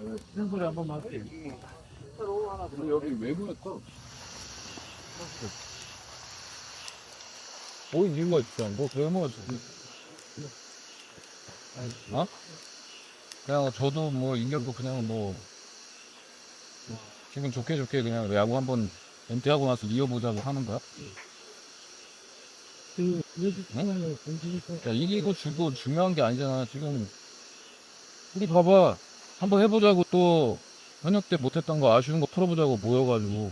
치는 소리 한 번만 할게. 근데 여기 외부였어. 뭐 있는 거 있어. 뭐 그런 거 있어. 어? 그냥 저도 뭐 인격도 그냥 뭐 기분 좋게 좋게 그냥 야구 한번 엔트하고 나서 이어보자고 하는 거야. 응? 야, 이기고 지고 중요한 게 아니잖아. 지금 우리 봐봐. 한번 해보자고 또 현역 때 못했던 거 아쉬운 거 풀어보자고 모여가지고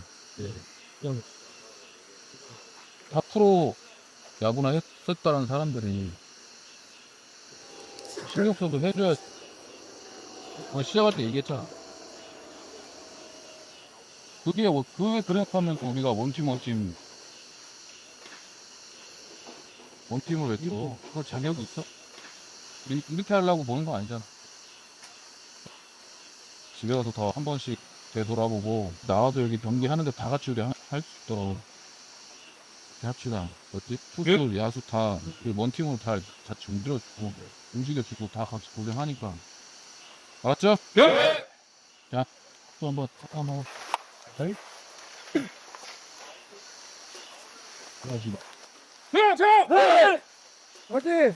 다 프로 야구나 했었다는 사람들이 실력서도 해줘야 어, 시작할 때 얘기했잖아. 그게 뭐, 그게 그래하면서 우리가 원팀 원팀 원팀을 왜 또? 그거 자격이 있어? 이- 이렇게 하려고 보는 거 아니잖아. 집에 가서 더 한 번씩 되돌아보고 나와도 여기 경기 하는데 다 같이 우리 할 수 있도록 이렇게 합시다. 어찌? 투수, 야수 다, 그 원팀으로 다 같이 움직여주고, 움직여주고, 다 같이 고생하니까. 알았죠? 예! 자, 또 한 번, 한번, 잘. 그러지 마. 자! 화이팅!